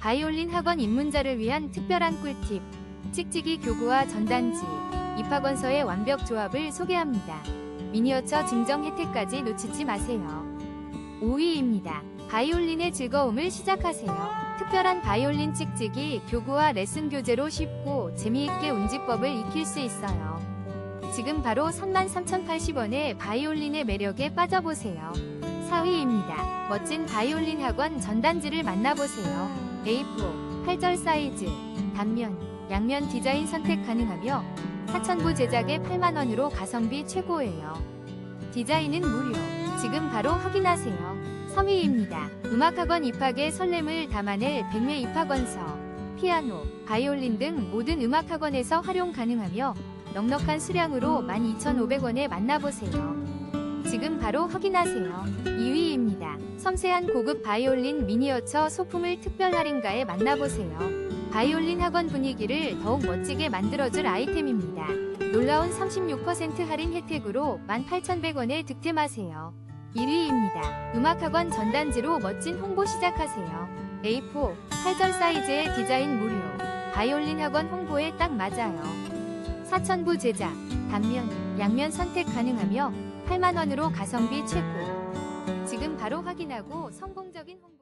바이올린 학원 입문자를 위한 특별한 꿀팁. 찍찍이 교구와 전단지, 입학원서의 완벽 조합을 소개합니다. 미니어처 증정 혜택까지 놓치지 마세요. 5위입니다. 바이올린의 즐거움을 시작하세요. 특별한 바이올린 찍찍이 교구와 레슨 교재로 쉽고 재미있게 운지법을 익힐 수 있어요. 지금 바로 33,080원의 바이올린의 매력에 빠져보세요. 4위입니다. 멋진 바이올린 학원 전단지를 만나보세요. A4, 8절 사이즈, 단면, 양면 디자인 선택 가능하며 사천부 제작에 8만원으로 가성비 최고예요. 디자인은 무료. 지금 바로 확인하세요. 3위입니다. 음악학원 입학의 설렘을 담아낼 백매 입학원서, 피아노, 바이올린 등 모든 음악학원에서 활용 가능하며 넉넉한 수량으로 12,500원에 만나보세요. 지금 바로 확인하세요. 2위입니다. 섬세한 고급 바이올린 미니어처 소품을 특별 할인가에 만나보세요. 바이올린 학원 분위기를 더욱 멋지게 만들어줄 아이템입니다. 놀라운 36% 할인 혜택으로 18,100원에 득템하세요. 1위입니다. 음악학원 전단지로 멋진 홍보 시작하세요. A4, 8절 사이즈의 디자인 무료. 바이올린 학원 홍보에 딱 맞아요. 사천부 제작, 단면, 양면 선택 가능하며 8만원으로 가성비 최고. 지금 바로 확인하고 성공적인 홍보